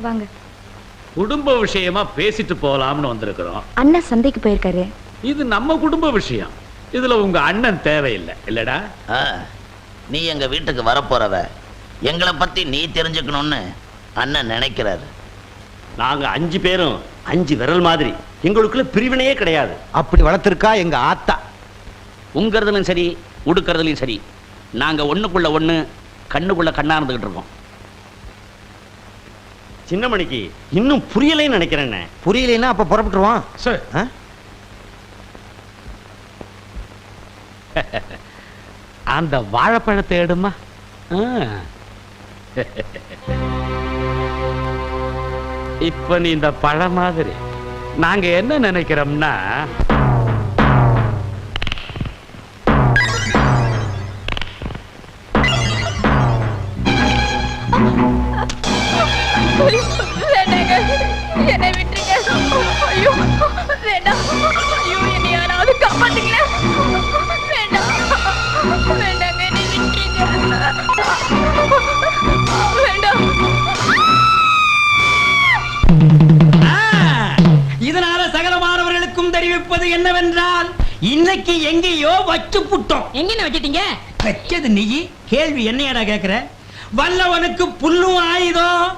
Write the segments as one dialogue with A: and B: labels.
A: வாங்க வாங்க
B: குடும்ப விஷயமா பேசிட்டு போலாம்னு வந்திருக்கிறோம்.
A: அண்ணா சந்தைக்கு போயிருக்காரு.
B: இது நம்ம குடும்ப விஷயம். இதுல உங்க அண்ணன் தேவையில்லை. இல்லடா?
C: ஆ, நீ எங்க வீட்டுக்கு வரப்போறவ எங்களை பத்தி நீ தெரிஞ்சுக்கணும்னு அண்ணன் நினைக்கிறாரு.
D: நாங்க அஞ்சு பேரும் அஞ்சு விரல் மாதிரி. எங்களுக்குள்ள பிரிவினையே கிடையாது.
E: அப்படி வளர்த்திருக்கா எங்க ஆத்தா?
F: உங்கிறதுலும் சரி உடுக்கிறதுலையும் சரி. நாங்க ஒண்ணுக்குள்ள ஒண்ணு கண்ணுக்குள்ள கண்ணா இருந்துகிட்டு இருக்கோம்.
D: சின்னமணிக்கு இன்னும் புரியலைன்னு நினைக்கிறேன்
E: புரியலைன்னா அப்ப புறப்பட்டுருவான்.
B: சரி? அந்த வாழைப்பழத்தை எடுமா. இப்ப நீ இந்த பழம் மாதிரி நாங்க என்ன நினைக்கிறோம்னா
A: வேண்டாங்க என்னை விட்டுருங்க ஐயோ வேண்டாம் ஐயோ என்னை யாராவது காப்பாத்துங்க வேண்டாம் வேண்டாங்க என்னை விட்டுருங்க வேண்டாம்
G: இதனால சகல மாணவர்களுக்கும் தெரிவிப்பது என்னவென்றால் இன்னைக்கு எங்கேயோ வச்சு புட்டோம்
H: எங்க வச்சிட்டீங்க?
G: வச்சது நீ கேள்வி என்னையடா கேக்குற? வல்லவனுக்கு புல்லும் ஆயுதம்.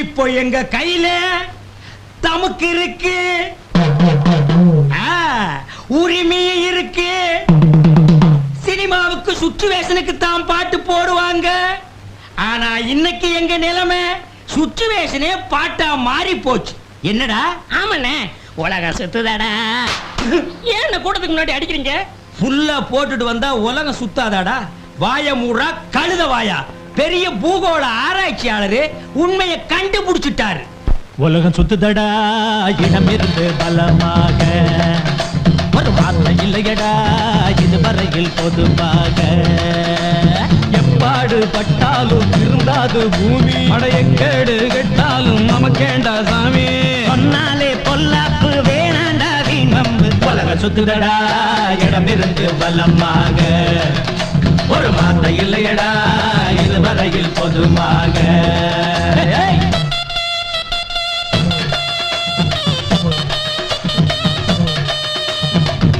G: இப்போ எங்க கையில தமக்கு இருக்கு. ஆ, உரிமையும் இருக்கு. சினிமாவுக்கு சுற்றுவேஷனுக்கு தான் பாட்டு போடுவாங்க. ஆனா இன்னைக்கு எங்க நிலைமை சுற்றுவேஷனே பாட்டா மாறி போச்சு. என்னடா?
H: ஆமாண்ணே. உலகம் சுத்துதாடா. ஏன் கூட்டத்துக்கு முன்னாடி அடிக்கிறீங்க?
G: புல்ல போட்டுட்டு வந்தா உலகம் சுத்தாதாடா? வாய மூடா கழுத வாயா. பெரிய பூகோள ஆராய்ச்சியாளரு உண்மையை கண்டுபிடிச்சிட்டாரு.
I: உலகம் சுத்துதடா இடம் இருந்து பலமாக. ஒரு வார்த்தை இல்லையடா இதுவரையில் பொதுவாக. எப்பாடு பட்டாலும் இருந்தாது பூமி. அடையக்கேடு கெட்டாலும் நமக்கேண்டா சாமி. சொன்னாலே பொல்லாப்பு வேணாண்டா வீணம்பு உலகம் சுத்துதடா இடம் இருந்து பலமாக. ஒரு வார்த்தை இல்லையடா இதுவரையில் பொதுவாக.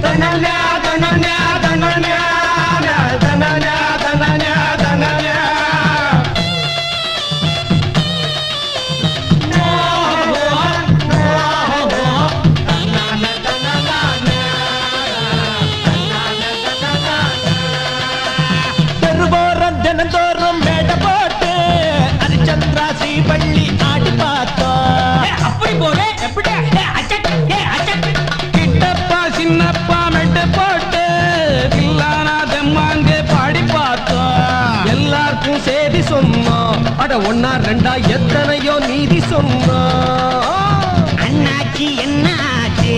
I: தன்னா தன்னா அட ஒன்னா ரெண்டா எத்தனையோ நீதி சொன்னோம்
H: அண்ணாச்சி என்ன ஆச்சு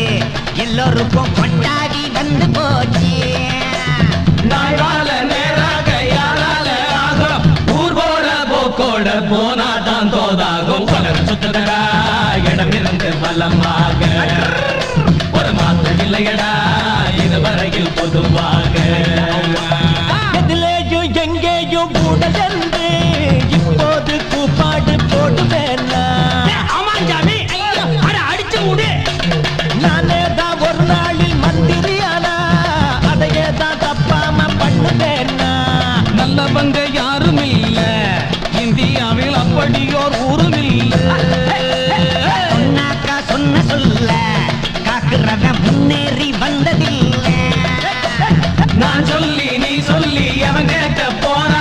H: எல்லோருக்கும் கொண்டாடி வந்து போச்சு.
I: நாளால நேராக யாரால ஆகும் ஊர்வோட போக்கோட போனாதான் தோதாகும். சுத்தடா இடம் இருந்து பலமாக. ஒரு மாற்றம் இல்லையடா இதுவரையில் பொதுவாக.
H: காக்குறவன் முன்னேறி வந்ததில்லை.
I: நான் சொல்லி நீ சொல்லி அவன் கேட்க போனா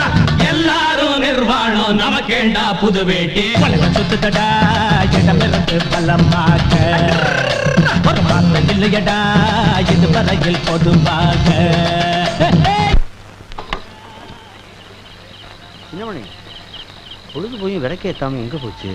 I: எல்லாரும் நிர்வாணம். நமக்கேண்டா புது வேட்டி. உலகம் சுத்துதடா இடமிருந்து பலமாக ஒரு வார்த்தை இல்லையடா இதுவரையில் பொதுவாக
D: சின்னமணி பொழுது போய் விளக்கேத்தாம எங்க போச்சு?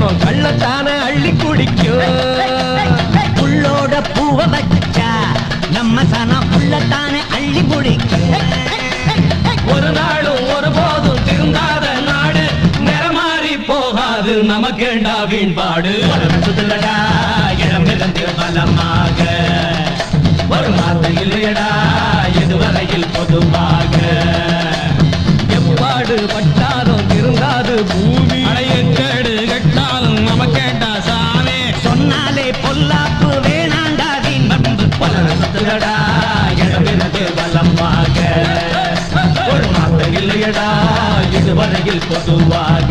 A: பானம்
I: கள்ளத்தான அள்ளி குடிக்கும்
H: உள்ளோட பூவ வச்சா நம்ம சனம் உள்ளத்தானே அள்ளி குடிக்கும்
I: ஒரு நாளும் ஒரு போதும் திருந்தாத நாடு நிறமாறி போகாது நமக்கேண்டா வீண்பாடு. உலகம் சுத்துலடா இடமிருந்து பலமாக. ஒரு வார்த்தை இல்லையடா இதுவரையில் பொதுவாக. இல்லையடா இதுவரையில் பொதுவாக.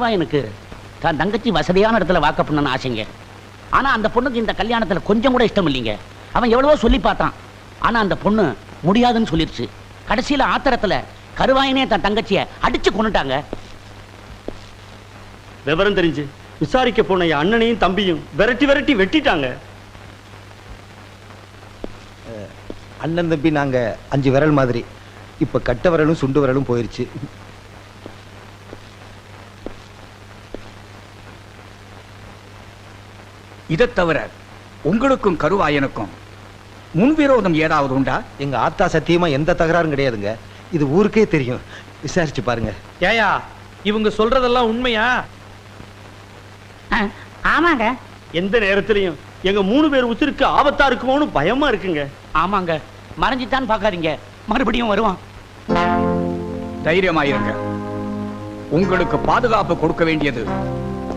F: கருவாயனுக்கு தான் தங்கச்சி வசதியான இடத்துல வாக்க பண்ணணும்னு ஆசைங்க. ஆனா அந்த பொண்ணுக்கு இந்த கல்யாணத்துல கொஞ்சம் கூட இஷ்டம் இல்லைங்க அவன் எவ்வளவோ சொல்லி பார்த்தான். ஆனா அந்த பொண்ணு முடியாதுன்னு சொல்லிருச்சு. கடைசியில ஆத்திரத்துல கருவாயனே தன் தங்கச்சிய அடிச்சு கொண்டுட்டாங்க
D: விவரம் தெரிஞ்சு விசாரிக்க போன என் அண்ணனையும் தம்பியும் விரட்டி விரட்டி வெட்டிட்டாங்க.
E: அண்ணன் தம்பி நாங்க அஞ்சு விரல் மாதிரி. இப்ப கட்ட விரலும் சுண்டு விரலும் போயிருச்சு.
J: இதைத் தவிர உங்களுக்கும் கருவாயனுக்கும் முன்விரோதம் ஏதாவது உண்டா?
E: எங்க ஆத்தா சத்தியமா எந்த தகராறும் கிடையாதுங்க. இது ஊருக்கே தெரியும். விசாரிச்சு பாருங்க.
K: ஏயா இவங்க சொல்றதெல்லாம் உண்மையா?
H: ஆமாங்க.
D: எந்த நேரத்திலையும் எங்க மூணு பேர் உசிருக்கு ஆபத்தா இருக்குமோன்னு பயமா இருக்குங்க.
F: ஆமாங்க. மறைஞ்சிட்டான்னு பார்க்காதீங்க. மறுபடியும் வருவான்.
J: தைரியமாயிருங்க. உங்களுக்கு பாதுகாப்பு கொடுக்க வேண்டியது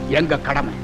J: எங்க கடமை.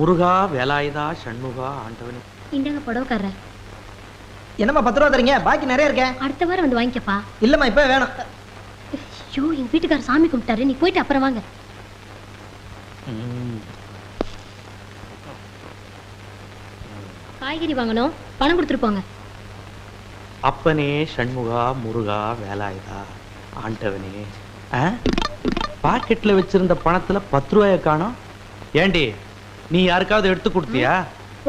L: முருகா வேலாயுதா சண்முகா ஆண்டவனே.
M: இந்தங்க புடவைக்காரர்.
N: என்னம்மா பத்து ரூபா தரீங்க? பாக்கி நிறைய இருக்கேன்
M: அடுத்த வாரம் வந்து வாங்கிக்கப்பா.
N: இல்லம்மா இப்ப வேணாம்.
M: ஐயோ எங்க வீட்டுக்காரர் சாமி கும்பிட்டாரு. நீ போயிட்டு அப்புறம் வாங்க. காய்கறி வாங்கணும். பணம் கொடுத்துட்டு போங்க.
L: அப்பனே சண்முகா முருகா வேலாயுதா ஆண்டவனே? பாக்கெட்ல வச்சிருந்த பணத்துல பத்து ரூபாய காணோம். ஏண்டி? நீ யாருக்காவது எடுத்து கொடுத்தியா?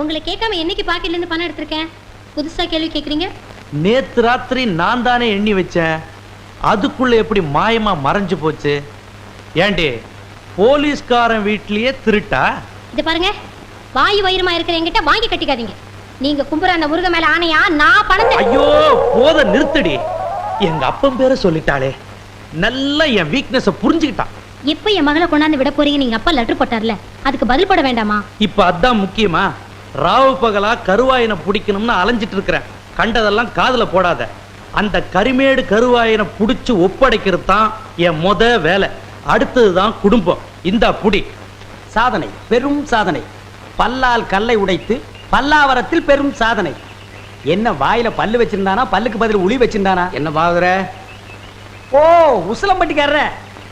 M: உங்களை கேட்காம என்னைக்கு பாக்கெட்ல இருந்து பணம் எடுத்திருக்கேன்? புதுசா கேள்வி கேக்குறீங்க?
L: நேத்து ராத்திரி நான் தானே எண்ணி வச்சேன். அதுக்குள்ள எப்படி மாயமா மறைஞ்சு போச்சு? ஏண்டி போலீஸ்காரன் வீட்லயே திருட்டா?
M: இது பாருங்க. வாயு வயிறுமா இருக்கிற என்கிட்ட வாங்கி கட்டிக்காதீங்க. நீங்க கும்புற அந்த முருக மேல ஆணையா நான் பணத்தை
L: ஐயோ போத நிறுத்தடி. எங்க அப்பன் பேரை சொல்லிட்டாளே. நல்லா என் வீக்னஸ புரிஞ்சுக்கிட்டான்.
M: எப்ப என் மகளை கொண்டாந்து விட போறீங்க? நீங்க அப்பா லெட்டர் போட்டார்ல. அதுக்கு பதில் போட வேண்டாமா?
L: இப்ப அதான் முக்கியமா. ராவு பகலா கருவாயனை பிடிக்கணும்னு அலைஞ்சிட்டு இருக்கிறேன். கண்டதெல்லாம் காதுல போடாத. அந்த கரிமேடு கருவாயனை புடிச்சு ஒப்படைக்கிறது தான் என் முத வேலை. அடுத்ததுதான் குடும்பம். இந்தா புடி.
K: சாதனை. பெரும் சாதனை. பல்லால் கல்லை உடைத்து பல்லாவரத்தில் பெரும் சாதனை. என்ன வாயில பல்லு வச்சிருந்தானா? பல்லுக்கு பதில் உளி வச்சிருந்தானா? என்ன பாகுற ஓ உசிலம்பட்டிக்காரர.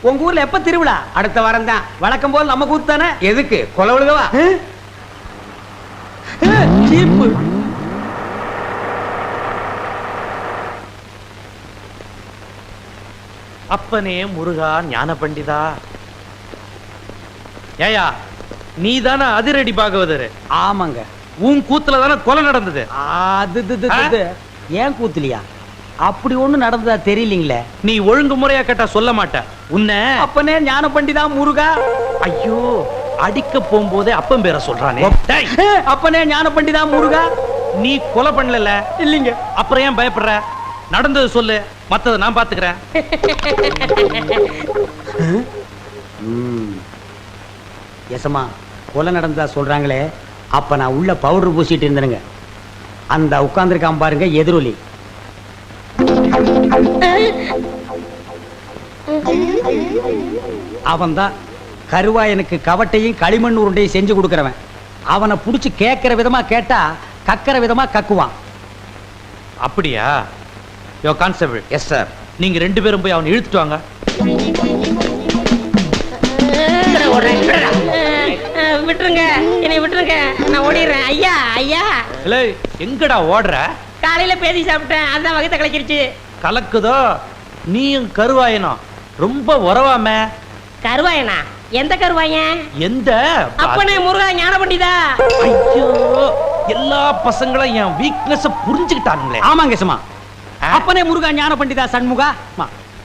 K: உங்க ஊர்ல எப்ப திருவிழா? அடுத்த வாரம் தான் வழக்கம் போல் நம்ம கூத்து தானே? எதுக்கு? கொலவழுகவா சீப்பு.
L: அப்பனே முருகா ஞான பண்டிதா ஏயா நீ தானே அதிரடி பாகவதரு?
K: ஆமாங்க.
L: உன் கூத்துல தானே கொலை நடந்தது?
K: அது. ஏன் கூத்துலியா? அப்படி ஒண்ணு நடந்ததா தெரியலீங்களே?
L: நீ ஒழுங்கு முறையா கேட்டா சொல்ல மாட்ட. உன்னை
K: அப்பனே ஞான பண்டிதா முருகா.
L: ஐயோ அடிக்க போகும்போதே அப்பன் பேரை சொல்றானே.
K: அப்பனே ஞான பண்டிதா முருகா.
L: நீ கொலை பண்ணல
K: இல்லைங்க.
L: அப்புறம் ஏன் பயப்படுற? நடந்தது சொல்லு. மத்தத நான் பாத்துக்கிறேன்.
K: எசமா கொலை நடந்ததா சொல்றாங்களே. அப்ப நான் உள்ள பவுடர் பூசிட்டு இருந்தேனுங்க. அந்த உட்கார்ந்திருக்கான் பாருங்க எதிரொலி. அவன்தான் கருவாயனுக்கு கவட்டையும் களிமண் உருண்டையும் செஞ்சு கொடுக்கறவன். அவனை புடிச்சு கேட்கிற விதமா கேட்டா கக்கிற விதமா கக்குவான்.
L: அப்படியா? யோ கான்ஸ்டபிள்
C: எஸ் சார்
L: நீங்க ரெண்டு பேரும் போய் அவனை இழுத்துட்டு வாங்க.
H: விட்டுருங்க. என்னை விட்டுருங்க. நான் ஓடிடுறேன். ஐயா ஐயா.
L: இல்ல எங்கடா ஓடுற?
H: காலையில பேதி சாப்பிட்டேன். அதான் வகத்தை கலக்கிருச்சு.
L: கலக்குதோ? நீயும் கருவாயனும் ரொம்ப உறவாம.
H: கருவாயனா? எந்த கருவாயன்?
L: எந்த?
H: அப்பனே முருகா ஞான பண்டிதா
L: ஐயோ எல்லா பசங்களும் என் வீக்னஸ் புரிஞ்சுக்கிட்டானுங்களே.
K: ஆமாங்க சும்மா அப்பனே முருகா ஞான பண்டிதா சண்முகா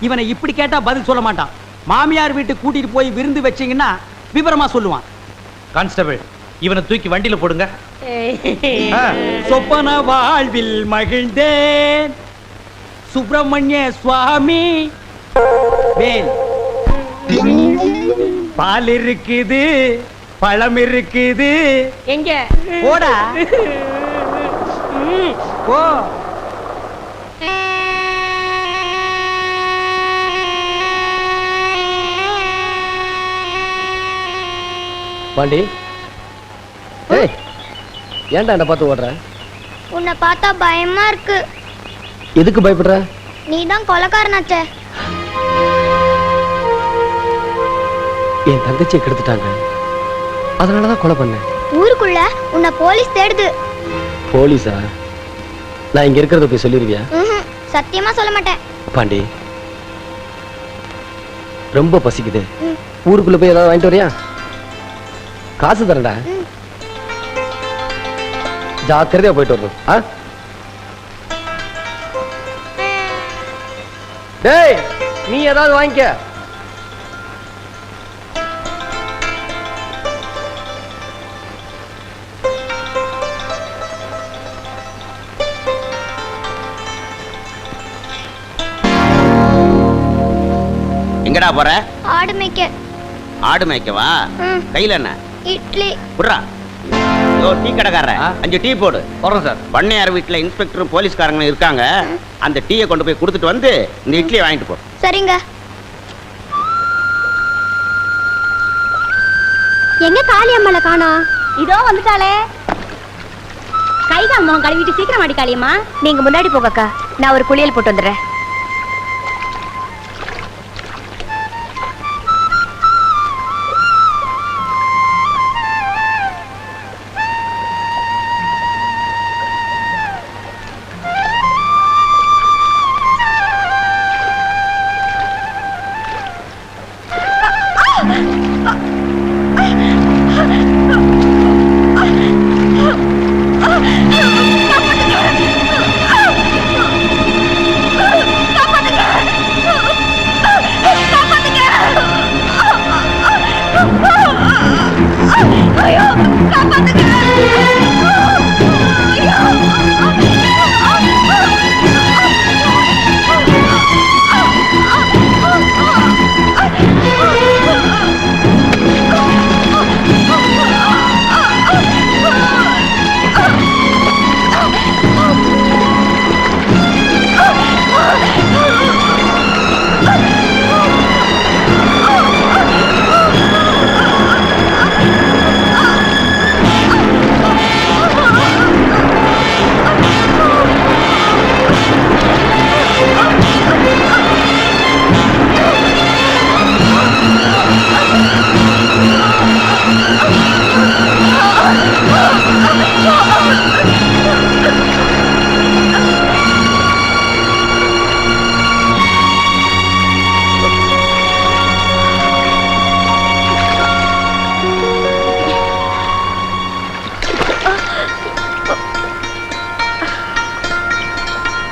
K: இவனை இப்படி கேட்டா பதில் சொல்ல மாட்டான். மாமியார் வீட்டுக்கு கூட்டிட்டு போய் விருந்து வச்சீங்கன்னா விவரமா சொல்லுவான்.
L: கான்ஸ்டபிள் இவனை தூக்கி வண்டியில போடுங்க.
K: சொப்பன வாழ்வில் மகிழ்ந்தேன். சுப்பிரமணிய சுவாமி. வேல் பால் இருக்குது பழம் இருக்குது.
H: எங்க?
K: போடா. போ.
N: பாண்டி. ஏய் ஏன்டா என்ன பார்த்து ஓடுற?
O: உன்னை பார்த்தா பயமா இருக்கு.
N: எதுக்கு பயப்படுற?
O: நீ தான் கொலக்காரனாச்சே
N: என் தங்கச்சியை கெடுத்துட்டாங்க. அதனாலதான் கொலை பண்ணேன்.
O: ஊருக்குள்ள உன்னை போலீஸ் தேடுது.
N: போலீஸா? நான் இங்க இருக்கிறத போய் சொல்லிருவியா.
O: சத்தியமா சொல்ல மாட்டேன்.
N: பாண்டி ரொம்ப பசிக்குது. ஊருக்குள்ள போய் ஏதாவது வாங்கிட்டு வரியா? காசு தரேன்டா.
O: ம்.
N: ஜாக்கிரதையா போயிட்டு வரணும். ஆ? டேய் நீ ஏதாவது வாங்கிக்க.
C: எங்கடா போற?
O: ஆடு மேய்க்க.
C: ஆடு மேய்க்கவா. கையில என்ன?
O: இட்லி.
C: புட்றா டீ கடைக்காரன் அஞ்சு டீ போடு.
N: போறோம் சார்.
C: பண்ணையார் வீட்டுல இன்ஸ்பெக்டரும் போலீஸ்காரங்க இருக்காங்க. அந்த டீயை கொண்டு போய் கொடுத்துட்டு வந்து இந்த இட்லியை வாங்கிட்டு போ.
O: சரிங்க.
P: எங்க காளி அம்மால காணோம்? இதோ வந்துட்டாளே. கை கால் முகம் கழுவிட்டு சீக்கிரம் அடி காளியம்மா
O: நீங்க முன்னாடி போங்கக்கா. நான் ஒரு குளியல் போட்டு வந்துடுறேன்.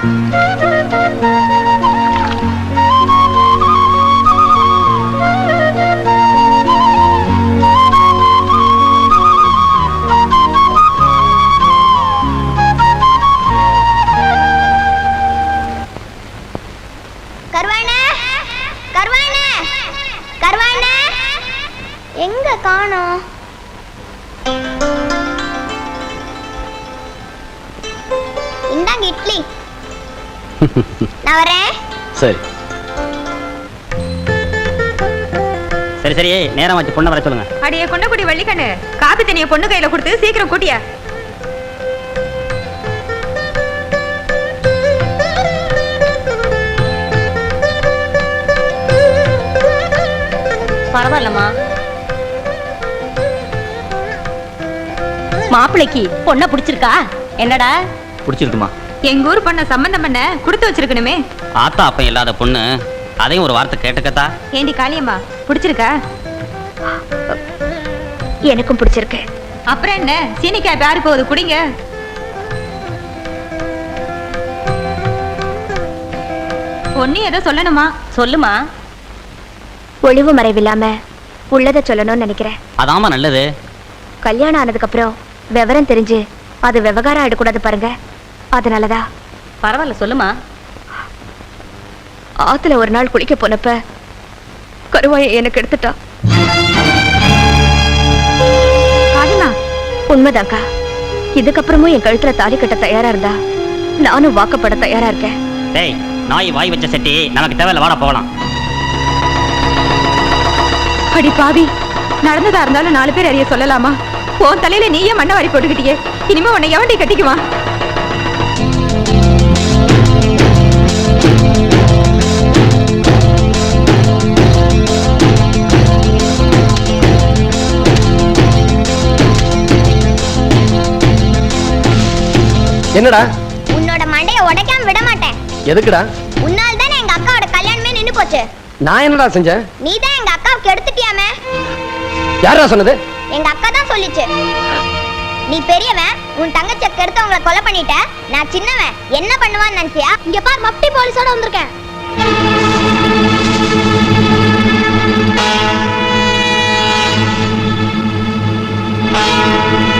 O: கருவாயனே
N: சரி
Q: நேரம் வச்சு பொண்ணை வர சொல்லுங்க.
R: அடியே கொண்டக்குடி வள்ளிக்கண்ணு. காப்பி தண்ணிய பொண்ணு கையில கொடுத்து சீக்கிரம் கூட்டியா.
P: பரவாயில்லம்மா. மாப்பிள்ளைக்கு பொண்ணை பிடிச்சிருக்கா? என்னடா?
N: பிடிச்சிருக்குமா?
R: எங்க ஊர் பண்ண சம்பந்தம் பண்ண கொடுத்து வச்சிருக்கணுமே.
Q: ஆத்தா அப்பன் இல்லாத பொண்ணு அதையும் ஒரு வார்த்தை கேட்டுக்கத்தா?
R: ஏண்டி காளியம்மா பிடிச்சிருக்கா?
O: எனக்கும் பிடிச்சிருக்கு.
R: அப்புறம் என்ன? சீனிக்காய் பேரு போகுது? குடிங்க. பொண்ணு ஏதோ சொல்லணுமா?
P: சொல்லுமா.
O: ஒளிவு மறைவில்லாம உள்ளதை சொல்லணும்னு நினைக்கிறேன்.
Q: அதாம்மா நல்லது.
O: கல்யாணம் ஆனதுக்கு அப்புறம் விவரம் தெரிஞ்சு அது விவகாரம் ஆயிடக்கூடாது பாருங்க. அதனாலதான்.
P: பரவாயில்ல சொல்லுமா.
O: ஆத்துல ஒரு நாள் குளிக்க போனப்ப கருவாயை எனக்கு எடுத்துட்டா.
R: காளிமா
O: உண்மைதான்க்கா. இதுக்கப்புறமும் என் கழுத்துல தாலி கட்ட தயாரா இருந்தா நானும் வாக்கப்பட தயாரா இருக்கேன்.
Q: டேய் நாய் வாய் வச்ச செட்டி நமக்கு தேவையில்ல வாடா போகலாம்.
R: அடி பாவி நடந்ததா இருந்தாலும் நாலு பேர் அறிய சொல்லலாமா? உன் தலையில நீயே மண்ணை வாரி போட்டுக்கிட்டியே. இனிமே உன்னை எவண்டி கட்டிக்குவான்?
N: என்னடா?
O: உன்னோட மண்டைய உடைக்காம விட மாட்டேன்.
N: எதுக்குடா?
O: உன்னால தான் எங்க அக்காவோட கல்யாணமே நின்னு போச்சு.
N: நான் என்னடா செஞ்சேன்?
O: நீ தான் எங்க அக்காவுக்கு எடுத்துட்டியாமே?
N: யாரா சொன்னது?
O: எங்க அக்கா தான் சொல்லிச்சு. நீ பெரியவன் உன் தங்கச்சியை கெடுத்தவங்கள கொலை பண்ணிட்ட. நான் சின்னவன் என்ன பண்ணுவான்னு நினைச்சியா? இங்க பார் மப்டி போலீஸோட வந்திருக்கேன். thank you